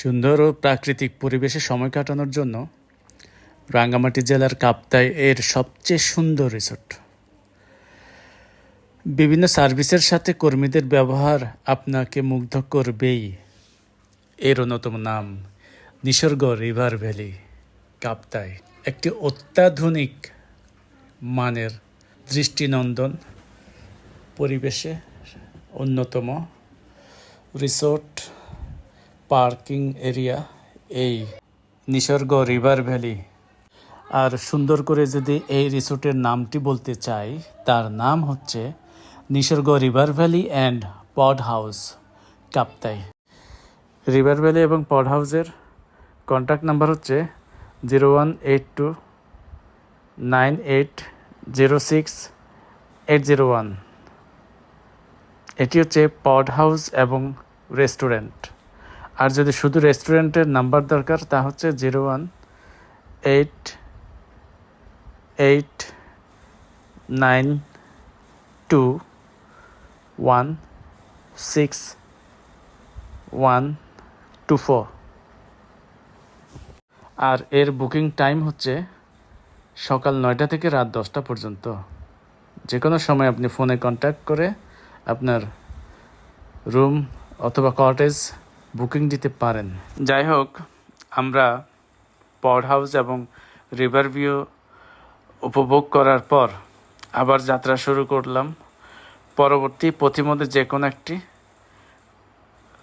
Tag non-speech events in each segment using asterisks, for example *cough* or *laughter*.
সুন্দর ও প্রাকৃতিক পরিবেশে সময় কাটানোর জন্য রাঙ্গামাটি জেলার কাপ্তাই এর সবচেয়ে সুন্দর রিসোর্ট। বিভিন্ন সার্ভিসের সাথে কর্মীদের ব্যবহার আপনাকে মুগ্ধ করবেই। এর অন্যতম নাম নিসর্গ রিভার ভ্যালি, কাপ্তাই। একটি অত্যাধুনিক মানের দৃষ্টিনন্দন পরিবেশে অন্যতম রিসোর্ট। পার্কিং এরিয়া এই নিসর্গ রিভার ভ্যালি। আর সুন্দর করে যদি এই রিসোর্টের নামটি বলতে চাই, তার নাম হচ্ছে Nisorgo river valley and pod house, Kaptai. River valley এবং পড হাউসের কন্ট্যাক্ট নাম্বার হচ্ছে zero one eight two nine eight zero six eight zero one. এটি হচ্ছে পড হাউস এবং রেস্টুরেন্ট। আর যদি শুধু রেস্টুরেন্টের নাম্বার দরকার, তা হচ্ছে zero one eight eight nine two one six one two four আর এর বুকিং টাইম হচ্ছে সকাল নয়টা থেকে রাত দশটা পর্যন্ত। যে কোনো সময় আপনি ফোনে কন্ট্যাক্ট করে আপনার রুম অথবা কটেজ বুকিং দিতে পারেন। যাই হোক আমরা পড হাউস এবং রিভার ভিউ উপভোগ করার পর আবার যাত্রা শুরু করলাম। পরবর্তী পথিমধ্যে যে কোনো একটি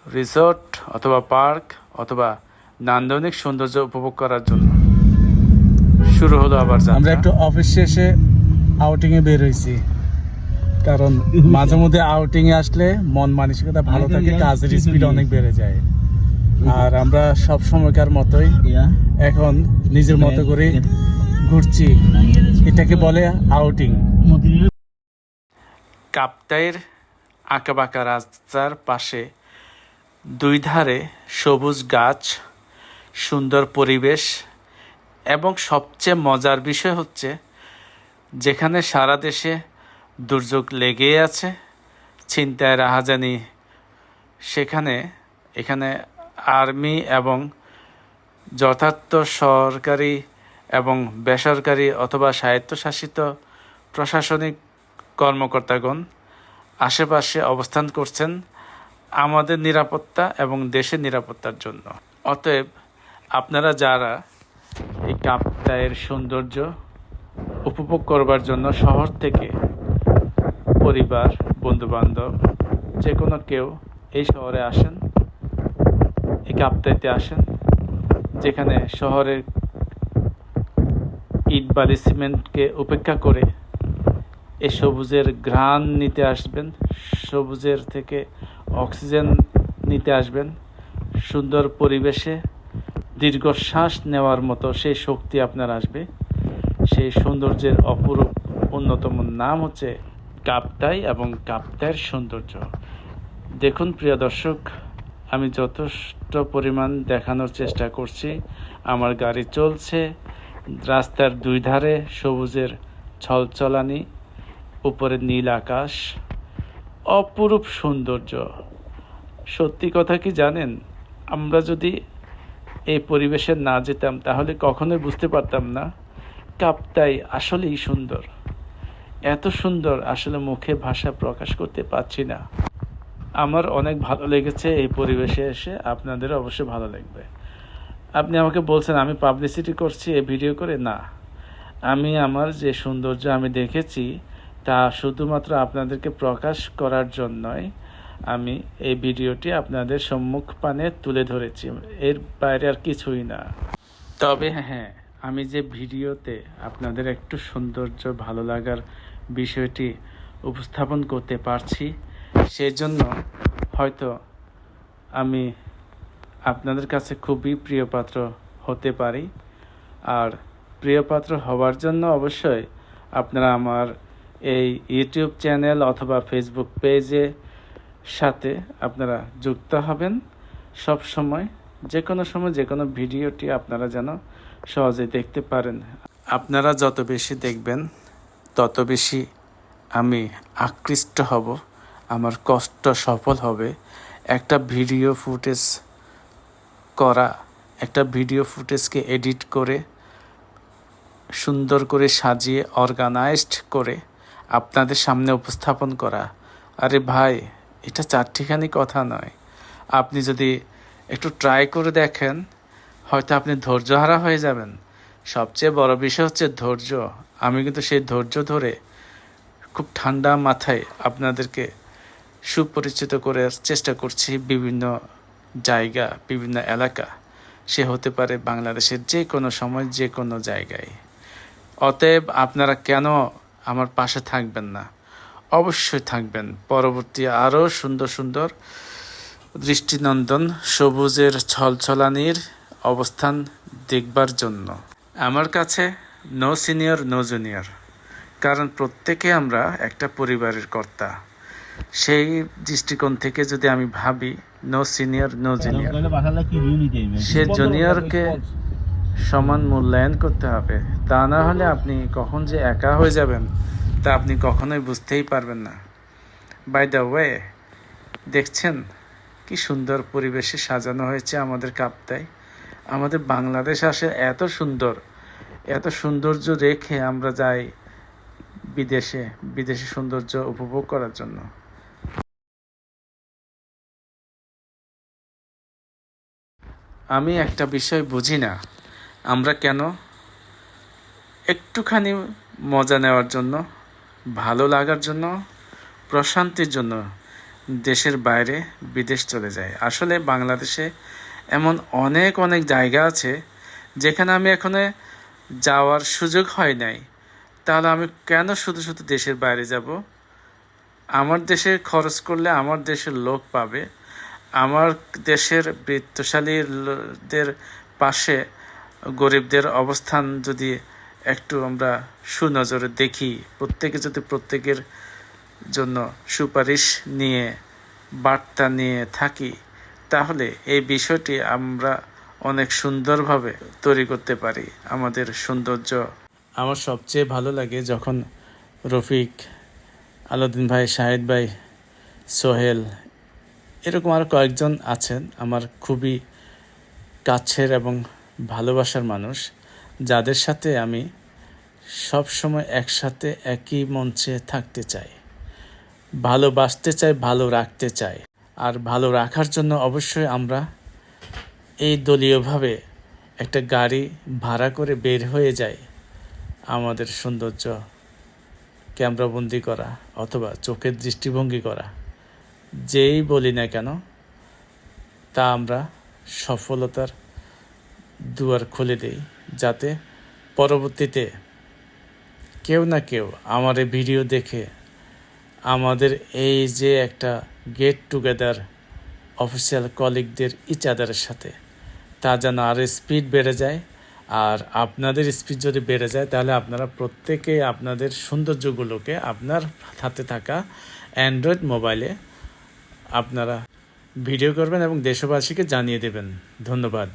রিসোর্ট অথবা পার্ক অথবা নান্দনিক সৌন্দর্য উপভোগ করার জন্য শুরু হলো আবার আমরা একটু অফিস শেষে আউটিং এ বের হয়েছি। কারণ *laughs* মাঝে মধ্যে আউটিং এ আসলে মন মানসিকতা ভালো থাকে কাজের স্পিড অনেক বেড়ে যায়। আর আমরা সব সময়কার মতোই এখন নিজের মতো করে ঘুরছি। এটাকে বলে আউটিং কাপ্তাইয়ের আঁকাবাঁকা রাস্তার পাশে দুই ধারে সবুজ গাছ সুন্দর পরিবেশ এবং সবচেয়ে মজার বিষয় হচ্ছে যেখানে সারা দেশে দুর্যোগ লেগেই আছে। ছিনতায় রাহাজানি সেখানে, এখানে আর্মি এবং যথার্থ সরকারি এবং বেসরকারি অথবা স্বায়ত্তশাসিত প্রশাসনিক কর্মকর্তাগণ আশেপাশে অবস্থান করছেন আমাদের নিরাপত্তা এবং দেশের নিরাপত্তার জন্য। অতএব আপনারা যারা এই কাপ্তায়ের সৌন্দর্য উপভোগ করবার জন্য শহর থেকে পরিবার, বন্ধুবান্ধব যে কোনো কেউ এই শহরে আসেন, এই কাপ্তাইতে আসেন, যেখানে শহরের ইট বালি সিমেন্টকে উপেক্ষা করে এই সবুজের ঘ্রাণ নিতে আসবেন, সবুজের থেকে অক্সিজেন নিতে আসবেন, সুন্দর পরিবেশে দীর্ঘশ্বাস নেওয়ার মতো সেই শক্তি আপনার আসবে। সেই সৌন্দর্যের অপরূপ অন্যতম নাম হচ্ছে কাপ্তাই এবং কাপ্তাইয়ের সৌন্দর্য। দেখুন, প্রিয় দর্শক, আমি যথেষ্ট পরিমাণ দেখানোর চেষ্টা করছি। আমার গাড়ি চলছে রাস্তার দুই ধারে সবুজের ছলছলানি, উপরে নীল আকাশ, অপরূপ সৌন্দর্য। সত্যি কথা কি জানেন? আমরা যদি এই পরিবেশে না যেতাম, তাহলে কখনোই বুঝতে পারতাম না কাপ্তাই আসলেই সুন্দর। এত সুন্দর আসলে মুখে ভাষা প্রকাশ করতে পারছি না। আমার অনেক ভালো লেগেছে এই পরিবেশে এসে, আপনাদের অবশ্যই ভালো লাগবে। আপনি আমাকে বলছেন, আমি পাবলিসিটি করছি, এই ভিডিও করে? না। আমি আমার যে সৌন্দর্য আমি দেখেছি, তা শুধুমাত্র আপনাদেরকে প্রকাশ করার জন্যই আমি এই ভিডিওটি আপনাদের সম্মুখ পানে তুলে ধরেছি। এর বাইরে আর কিছুই না। তবে হ্যাঁ আমি যে ভিডিওতে আপনাদের একটু সৌন্দর্য, ভালো লাগার বিষয়টি উপস্থাপন করতে পারছি। সেজন্য হয়তো আমি আপনাদের কাছে খুবই প্রিয়পাত্র হতে পারি। আর প্রিয়পাত্র হওয়ার জন্য অবশ্যই আপনারা আমার এই ইউটিউব চ্যানেল অথবা ফেসবুক পেজে সাথে আপনারা যুক্ত হবেন। সব সময়, যে কোনো সময়, যে কোনো ভিডিওটি আপনারা যেন সহজে দেখতে পারেন। আপনারা যত বেশি দেখবেন তত বেশি আমি আকৃষ্ট হব, আমার কষ্ট সফল হবে। একটা ভিডিও ফুটেজ করা, একটা ভিডিও ফুটেজকে এডিট করে, সুন্দর করে সাজিয়ে, অর্গানাইজড করে আপনাদের সামনে উপস্থাপন করা। আরে ভাই, এটা চারটিখানি কথা নয়। আপনি যদি একটু ট্রাই করে দেখেন, হয়তো আপনি ধৈর্যহারা হয়ে যাবেন। সবচেয়ে বড় বিষয় হচ্ছে ধৈর্য। আমি কিন্তু সেই ধৈর্য ধরে খুব ঠান্ডা মাথায় আপনাদেরকে সুপরিচিত করার চেষ্টা করছি বিভিন্ন জায়গা, বিভিন্ন এলাকা। সে হতে পারে বাংলাদেশের যে কোনো সময় যে কোনো জায়গায়। অতএব আপনারা কেন আমার পাশে থাকবেন না? অবশ্যই থাকবেন। পরবর্তী আরও সুন্দর সুন্দর দৃষ্টিনন্দন, সবুজের ছলছলানির অবস্থান দেখবার জন্য। আমার কাছে নো সিনিয়র নো জুনিয়র কারণ প্রত্যেকে আমরা একটা পরিবারের কর্তা। সেই দৃষ্টিকোণ থেকে যদি আমি ভাবি নো সিনিয়র নো জুনিয়র সে জুনিয়রকে সমান মূল্যায়ন করতে হবে। তা না হলে আপনি কখন যে একা হয়ে যাবেন তা আপনি কখনোই বুঝতেই পারবেন না। বাই দ্য ওয়ে দেখছেন কি সুন্দর পরিবেশে সাজানো হয়েছে আমাদের কাপ্তায় আমাদের বাংলাদেশ আসে এত সুন্দর, এত সৌন্দর্য রেখে আমরা যাই বিদেশে, বিদেশি সৌন্দর্য উপভোগ করার জন্য। আমি একটা বিষয় বুঝি না, আমরা কেন একটুখানি মজা নেওয়ার জন্য, ভালো লাগার জন্য, প্রশান্তির জন্য দেশের বাইরে বিদেশ চলে যায় আসলে বাংলাদেশে এমন অনেক অনেক জায়গা আছে যেখানে আমি এখনও যাওয়ার সুযোগ হয় নাই। তাহলে আমি কেন শুধু শুধু দেশের বাইরে যাব? আমার দেশে খরচ করলে আমার দেশের লোক পাবে। আমার দেশের বৃত্তশালীদের পাশে গরিবদের অবস্থান যদি একটু আমরা সুনজরে দেখি, প্রত্যেকে যদি প্রত্যেকের জন্য সুপারিশ নিয়ে, বার্তা নিয়ে থাকি তাহলে এই বিষয়টি আমরা অনেক সুন্দরভাবে তৈরি করতে পারি আমাদের সৌন্দর্য। আমার সবচেয়ে ভালো লাগে যখন রফিক, আলাউদ্দিন ভাই, শাহেদ ভাই, সোহেল এরকম আরও কয়েকজন আছেন আমার খুবই কাছের এবং ভালোবাসার মানুষ, যাদের সাথে আমি সব সময় একসাথে একই মঞ্চে থাকতে চাই, ভালোবাসতে চাই, ভালো রাখতে চাই। আর ভালো রাখার জন্য অবশ্যই আমরা এই দলীয়ভাবে একটা গাড়ি ভাড়া করে বের হয়ে যায় আমাদের সৌন্দর্য ক্যামেরাবন্দি করা অথবা চোখের দৃষ্টিভঙ্গি করা। যেই বলি না কেন, তা আমরা সফলতার দুয়ার খুলে দেই যাতে পরবর্তীতে কেউ না কেউ আমার ভিডিও দেখে আমাদের এই যে একটা গেট টুগেদার অফিসিয়াল কলিগদের ইচ আদারের সাথে। তা যেন আরও স্পিড বেড়ে যায়। আর আপনাদের স্পিড যদি বেড়ে যায়, তাহলে আপনারা প্রত্যেকে আপনাদের সৌন্দর্যগুলোকে আপনার হাতে থাকা অ্যান্ড্রয়েড মোবাইলে আপনারা ভিডিও করবেন এবং দেশবাসীকে জানিয়ে দেবেন। ধন্যবাদ।